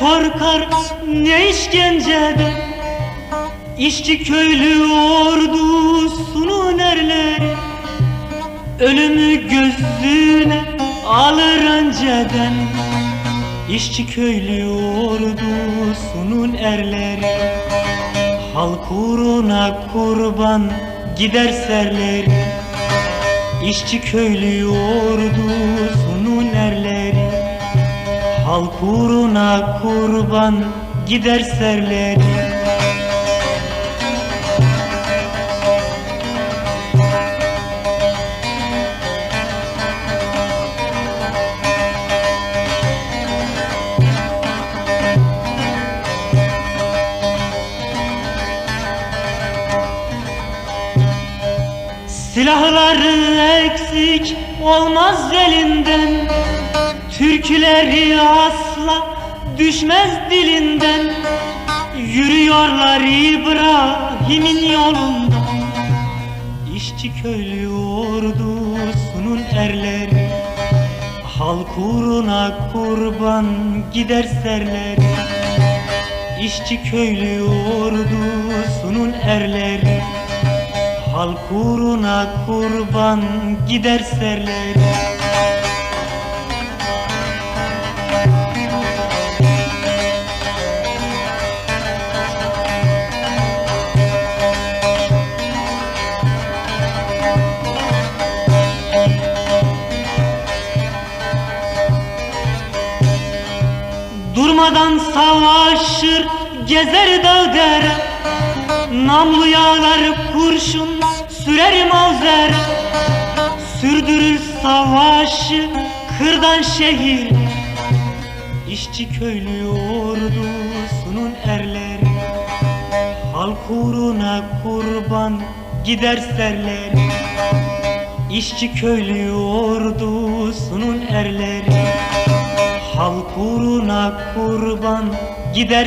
korkar ne işkenceden İşçi köylü ordusunun erleri Ölümü gözüne alır önceden. İşçi köylü ordusunun erleri Halk uğruna kurban gider serleri İşçi köylü ordusunun erleri Halk uğruna kurban gider serleri Silahları eksik olmaz elinden Türküleri asla düşmez dilinden. Yürüyorlar İbrahim'in yolunda İşçi köylü ordusunun erleri Halk uğruna kurban gider serleri. İşçi köylü ordusunun erleri Halk uğruna kurban gider serleri Durmadan savaşır gezer dağ dere Namlu yağlar kurşun sürer mavzer. Sürdürür savaşı kırdan şehir. İşçi köylü ordusunun erleri. Halk uğruna kurban gider serleri. İşçi köylü ordusunun erleri uğruna kurban gider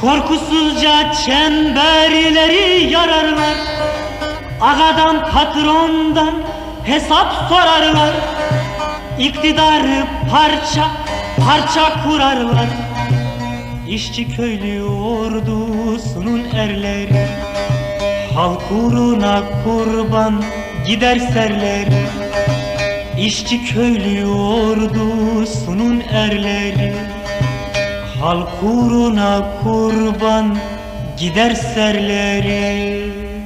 Korkusuzca çemberleri yararlar. Ağadan patrondan hesap sorarlar İktidarı parça parça kurarlar. İşçi köylü ordusunun erleri Halk uğruna kurban gider serleri. İşçi köylü ordusunun erleri Halk uğruna kurban gider serleri